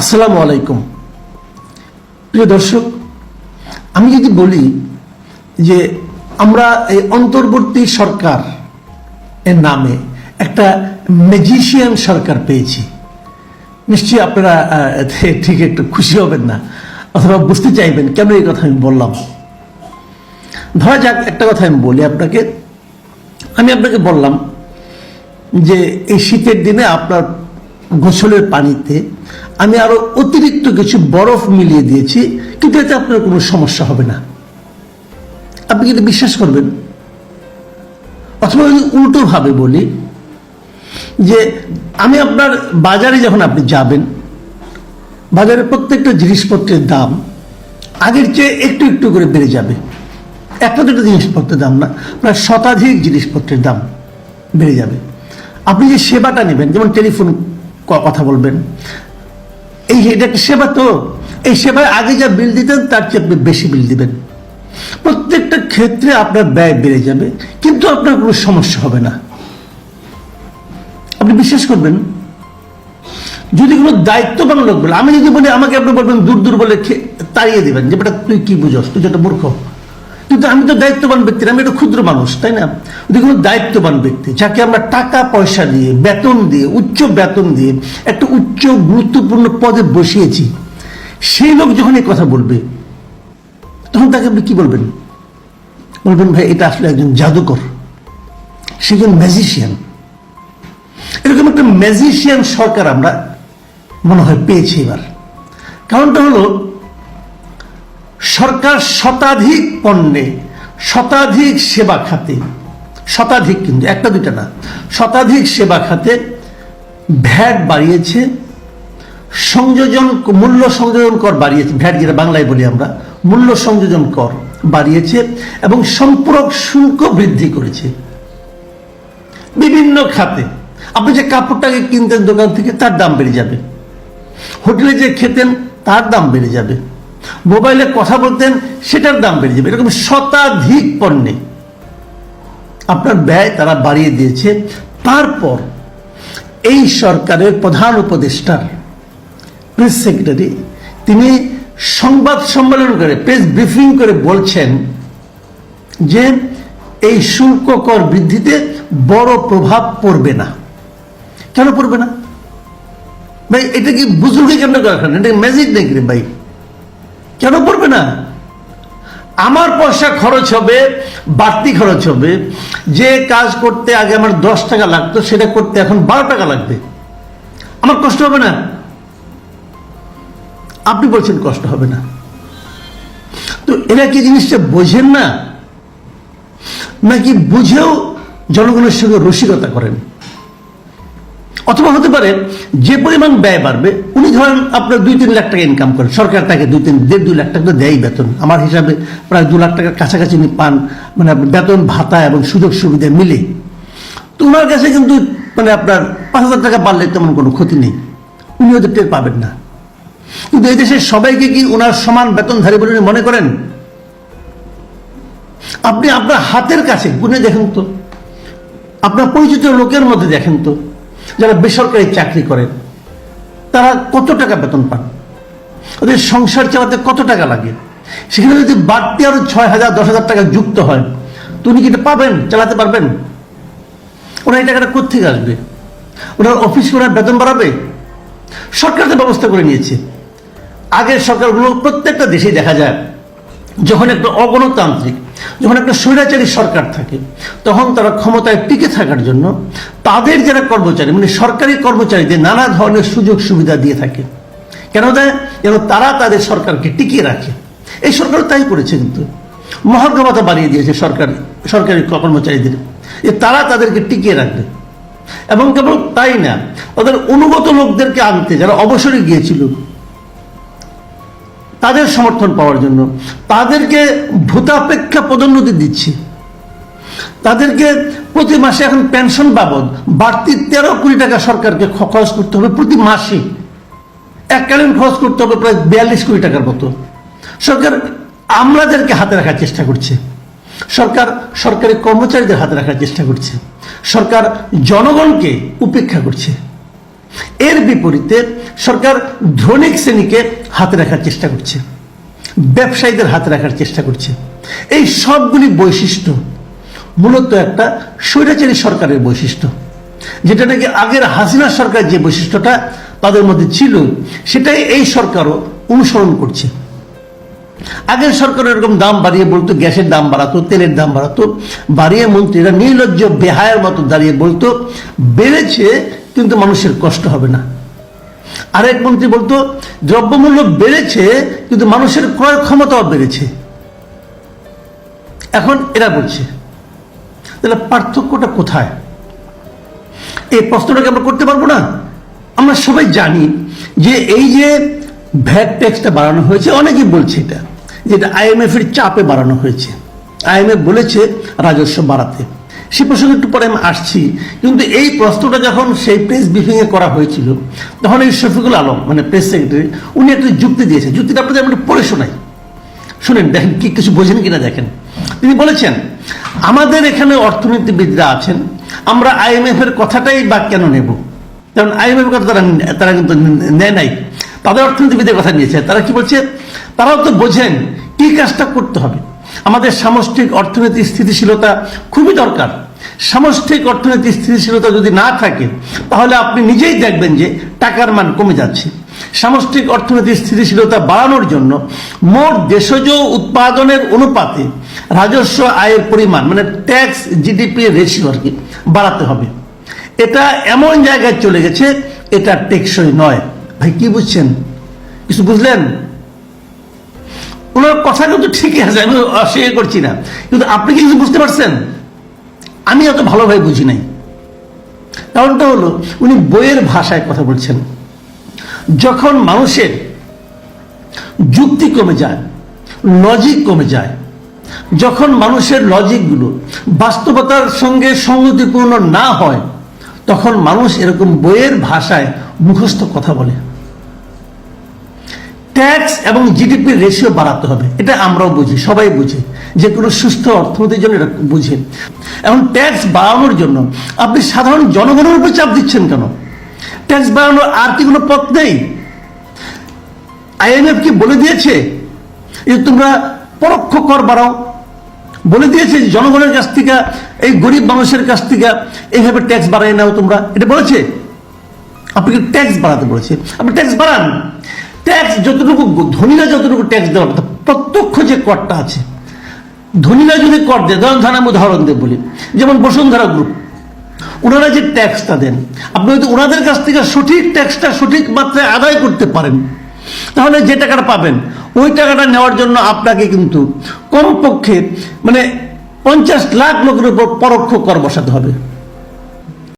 আসসালামু আলাইকুম। প্রিয় দর্শক, আমি যদি বলি যে আমরা এই অন্তর্বর্তী সরকার এর নামে একটা ম্যাজিশিয়ান সরকার পেয়েছি। নিশ্চয়ই আপনারা ঠিক একটু খুশি হবেন না, অথবা বুঝতে চাইবেন কেন এই কথা আমি বললাম। ধরা যাক একটা কথা আমি বলি আপনাকে। আমি আপনাকে বললাম যে এই শীতের দিনে আপনার গোসলের পানিতে আমি আরও অতিরিক্ত কিছু বরফ মিলিয়ে দিয়েছি, কিন্তু এতে আপনার কোনো সমস্যা হবে না। আপনি কিন্তু বিশ্বাস করবেন। অথবা যদি উল্টো ভাবে বলি, যে আমি আপনার বাজারে যখন আপনি যাবেন, বাজারে প্রত্যেকটা জিনিসপত্রের দাম আগের চেয়ে একটু একটু করে বেড়ে যাবে। একটা দুটো জিনিসপত্রের দাম না প্রায় শতাধিক জিনিসপত্রের দাম বেড়ে যাবে। আপনি যে সেবাটা নেবেন, যেমন টেলিফোন কথা বলবেন এই এটা একটা সেবা তো, এই সেবায় আগে যা বিল দিতেন, তার চেয়ে আপনি বেশি বিল দিবেন। প্রত্যেকটা ক্ষেত্রে আপনার ব্যয় বেড়ে যাবে, কিন্তু আপনার কোনো সমস্যা হবে না। আপনি বিশ্বাস করবেন? যদি কোনো দায়িত্ববান লোক বলে, আমি যদি বলি, আমাকে আপনি বলবেন দূর দূর বলে তাড়িয়ে দিবেন, যে, বেটা, তুই কি বুঝস? তুই যেটা মূর্খ। কিন্তু আমি তো দায়িত্ববান ব্যক্তি, আমি একটা ক্ষুদ্র মানুষ, তাই না? যদি কোনো দায়িত্ববান ব্যক্তি, যাকে আমরা টাকা পয়সা দিয়ে, বেতন দিয়ে, উচ্চ বেতন দিয়ে একটা উচ্চ গুরুত্বপূর্ণ পদে বসিয়েছি, সেই লোক যখন এই কথা বলবে, তখন তাকে আপনি কি বলবেন? বলবেন, ভাই, এটা আসলে একজন জাদুকর, সে একজন ম্যাজিশিয়ান এরকম একটা ম্যাজিশিয়ান সরকার আমরা মনে হয় পেয়েছি এবার। কারণটা হলো সরকার শতাধিক পণ্যে, শতাধিক সেবা খাতে, শতাধিক কিন্তু, একটা দুইটা না, শতাধিক সেবা খাতে ভ্যাট বাড়িয়েছে, সংযোজন, মূল্য সংযোজন কর বাড়িয়েছে, ভ্যাট যেটা বাংলায় বলি আমরা, মূল্য সংযোজন কর বাড়িয়েছে এবং সম্পূরক শুল্ক বৃদ্ধি করেছে। বিভিন্ন খাতে, আপনি যে কাপড়টাকে কিনতেন দোকান থেকে তার দাম বেড়ে যাবে। হোটেলে যে খেতেন, তার দাম বেড়ে যাবে। মোবাইলে কথা বলতেন, সেটার দাম বেড়ে যাবে। এরকম শতাধিক পণ্যে আপনার ব্যয় তারা বাড়িয়ে দিয়েছে। তারপর এই সরকারের প্রধান উপদেষ্টার প্রেস সেক্রেটারি, তিনি সংবাদ সম্মেলন করে, প্রেস ব্রিফিং করে বলছেন যে এই শুল্ক কর বৃদ্ধিতে বড় প্রভাব পড়বে না। কেন পড়বে না? ভাই, এটা কি বুজুর্গে কেন এটা ম্যাজিক নাকি ভাই? কেন পড়বে না? আমার পয়সা খরচ হবে, বাড়তি খরচ হবে। যে কাজ করতে আগে আমার দশ টাকা লাগতো, সেটা করতে এখন বারো টাকা লাগবে। আমার কষ্ট হবে না? আপনি বলছেন কষ্ট হবে না। তো এরা কি জিনিসটা বোঝেন না? নাকি বুঝেও জনগণের সঙ্গে রসিকতা করেন? অথবা হতে পারে যে পরিমাণ ব্যয় বাড়বে, উনি ধরেন আপনার দুই, তিন লাখ টাকা ইনকাম করেন, সরকার তাকে দুই, তিন, দেড়, দুই লাখ টাকা দেয় বেতন। আমার হিসাবে প্রায় দু লাখ টাকার কাছাকাছি উনি পান মানে বেতন, ভাতা এবং সুযোগ সুবিধা মিলে। তো ওনার কাছে কিন্তু মানে আপনার পাঁচ হাজার টাকা বাড়লে তেমন কোনো ক্ষতি নেই। উনি ওদের টের পাবেন না। কিন্তু এই দেশের সবাইকে কি ওনার সমান বেতনধারী বলে উনি মনে করেন? আপনি আপনার হাতের কাছে, গুনে দেখেন তো। আপনার পরিচিত লোকের মধ্যে দেখেন তো। যারা বেসরকারি চাকরি করেন তারা কত টাকা বেতন পান? ওদের সংসার চালাতে কত টাকা লাগে? সেখানে যদি বাড়তি আরও ছয় হাজার, দশ হাজার টাকা যুক্ত হয়, তো উনি কি এটা পাবেন, চালাতে পারবেন। ওনার এই টাকাটা কোথেকে আসবে? ওনার অফিস ওনার বেতন বাড়াবে? সরকার তো ব্যবস্থা করে নিয়েছে। আগের সরকারগুলো প্রত্যেকটা দেশেই দেখা যায় যখন একটা অগণতান্ত্রিক, যখন একটা স্বৈরাচারী সরকার থাকে, তখন তারা ক্ষমতায় টিকে থাকার জন্য তাদের যারা কর্মচারী মানে সরকারি কর্মচারীদের নানা ধরনের সুযোগ সুবিধা দিয়ে থাকে। কেন দেয় যেন তারা তাদের সরকারকে টিকিয়ে রাখে। এই সরকার তাই করেছে কিন্তু। মহার্ঘ ভাতা বাড়িয়ে দিয়েছে সরকারি সরকারি কর্মচারীদের, যে তারা তাদেরকে টিকিয়ে রাখবে। এবং কেবল তাই না তাদের অনুগত লোকদেরকে আনতে, যারা অবসরে গিয়েছিল তাদের সমর্থন পাওয়ার জন্য। তাদেরকে ভূতাপেক্ষা পদোন্নতি দিচ্ছে। তাদেরকে প্রতি মাসে এখন পেনশন বাবদ বাড়তি তেরো কোটি টাকা সরকারকে খরচ করতে হবে প্রতি মাসে। এককালীন খরচ করতে হবে প্রায় বিয়াল্লিশ কোটি টাকার মতো। সরকার আমলাদেরকে হাতে রাখার চেষ্টা করছে। সরকার সরকারি কর্মচারীদের হাতে রাখার চেষ্টা করছে। সরকার জনগণকে উপেক্ষা করছে। এর বিপরীতে সরকার ধনিক শ্রেণীকে হাতে রাখার চেষ্টা করছে, ব্যবসায়ীদের হাতে রাখার চেষ্টা করছে। এই সবগুলি বৈশিষ্ট্য মূলত একটা স্বৈরাচারী সরকারের বৈশিষ্ট্য, যেটা নাকি আগের হাসিনা সরকার যে বৈশিষ্ট্যটা তাদের মধ্যে ছিল, সেটাই এই সরকারও অনুসরণ করছে। আগের সরকার এরকম দাম বাড়িয়ে বলতো, গ্যাসের দাম বাড়াতো, তেলের দাম বাড়াতো, বাড়িয়ে মন্ত্রীরা নির্লজ্জ বেহায়ের মতো দাঁড়িয়ে বলতো, বেড়েছে কিন্তু মানুষের কষ্ট হবে না। আরেক মন্ত্রী বলতো, দ্রব্যমূল্য বেড়েছে, কিন্তু মানুষের ক্রয় ক্ষমতাও বেড়েছে। এখন এরা বলছে, তাহলে পার্থক্যটা কোথায়? এই প্রশ্নটাকে আমরা করতে পারব না? আমরা সবাই জানি যে এই যে ভ্যাট ট্যাক্সটা বাড়ানো হয়েছে, অনেকেই বলছে এটা যেটা আইএমএফ এর চাপে বাড়ানো হয়েছে। আইএমএফ বলেছে রাজস্ব বাড়াতে। সে প্রসঙ্গে একটু পরে আমি আসছি। কিন্তু এই প্রশ্নটা যখন সেই প্রেস ব্রিফিংয়ে করা হয়েছিল, তখন এই শফিকুল আলম মানে প্রেস সেক্রেটারি উনি একটা যুক্তি দিয়েছে যুক্তিটা আপনাদের আমি একটু পড়ে শোনাই। শুনেন, দেখেন কি, কিছু বোঝেন কিনা দেখেন। তিনি বলেছেন, আমাদের এখানে অর্থনীতিবিদরা আছেন, আমরা আইএমএফ এর কথাটাই বা কেন নেব? কারণ আইএমএফ এর কথা তারা তারা কিন্তু নেয় নাই। তাদের অর্থনীতিবিদের কথা নিয়েছে। তারা কি বলছে? তারাও তো বোঝেন কি কাজটা করতে হবে। আমাদের সামষ্টিক অর্থনৈতিক স্থিতিশীলতা খুবই দরকার। সামষ্টিক অর্থনৈতিক স্থিতিশীলতা যদি না থাকে, তাহলে আপনি নিজেই দেখবেন যে টাকার মান কমে যাচ্ছে। সামষ্টিক অর্থনৈতিক স্থিতিশীলতা বাড়ানোর জন্য মোট দেশজ উৎপাদনের অনুপাতে রাজস্ব আয়ের পরিমাণ মানে ট্যাক্স জিডিপি রেশিও আর কি, বাড়াতে হবে। এটা এমন জায়গায় চলে গেছে, এটা টেকসই নয়। ভাই, কি বুঝছেন? কিছু বুঝলেন? ওনার কথা কিন্তু ঠিকই আছে, আমি অস্বীকার করছি না। কিন্তু আপনি কিছু বুঝতে পারছেন? আমি অত ভালোভাবে বুঝি নাই। কারণটা হলো, উনি বইয়ের ভাষায় কথা বলছেন। যখন মানুষের যুক্তি কমে যায় লজিক কমে যায়, যখন মানুষের লজিকগুলো বাস্তবতার সঙ্গে সংগতিপূর্ণ না হয়, তখন মানুষ এরকম বইয়ের ভাষায় মুখস্থ কথা বলে। ট্যাক্স এবং জিডিপির রেশিও বাড়াতে হবে। এটা আমরাও বুঝি, সবাই বুঝি। যে কোনো সুস্থ অর্থনীতির জন্য এটা বুঝে। এখন ট্যাক্স বাড়ানোর জন্য আপনি সাধারণ জনগণের উপর চাপ দিচ্ছেন কেন? ট্যাক্স বাড়ানোর আর কি কোনো পথ নেই? আইএমএফ কি বলে দিয়েছে? যে তোমরা পরোক্ষ কর বাড়াও। বলে দিয়েছে জনগণের কাছ থেকে, এই গরিব মানুষের কাছ থেকে এইভাবে ট্যাক্স বাড়াই নাও তোমরা। এটা বলেছে? আপনাকে ট্যাক্স বাড়াতে বলেছে? আপনি ট্যাক্স বাড়ান। ট্যাক্স যতটুকু ধনীরা যতটুকু ট্যাক্স দেওয়ার কথা, প্রত্যক্ষ যে করটা আছে। ধনীরা যদি কর দেয়, ধরেন ধরেন আমি উদাহরণ দিয়ে বলি, যেমন বসুন্ধরা গ্রুপ ওনারা যে ট্যাক্সটা দেন, আপনি হয়তো ওনাদের কাছ থেকে সঠিক ট্যাক্সটা সঠিক মাত্রায় আদায় করতে পারেন। তাহলে যে টাকাটা পাবেন, ওই টাকাটা নেওয়ার জন্য আপনাকে কিন্তু কমপক্ষে মানে পঞ্চাশ লাখ লোকের উপর পরোক্ষ কর বসাতে হবে।